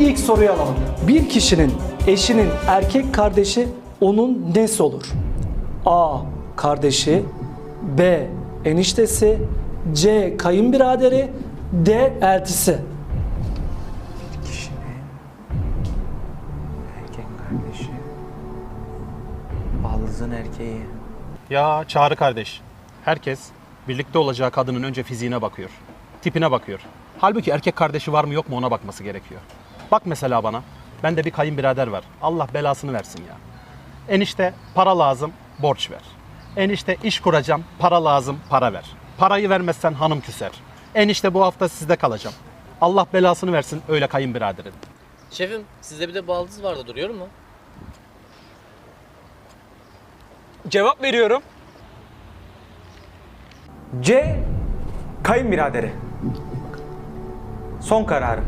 İlk soruyu alalım. Bir kişinin eşinin erkek kardeşi onun nesi olur? A. Kardeşi B. Eniştesi C. Kayınbiraderi D. Eltisi Kişinin erkek kardeşi. Baldızın erkeği. Ya Çağrı kardeş. Herkes birlikte olacağı kadının önce fiziğine bakıyor. Tipine bakıyor. Halbuki erkek kardeşi var mı yok mu ona bakması gerekiyor. Bak mesela bana. Bende bir kayınbirader var. Allah belasını versin ya. Enişte para lazım, borç ver. Enişte iş kuracağım, para lazım, para ver. Parayı vermezsen hanım küser. Enişte bu hafta sizde kalacağım. Allah belasını versin öyle kayınbiraderin. Şefim sizde bir de baldız vardı duruyor mu? Cevap veriyorum. C. Kayınbiraderi. Son kararım.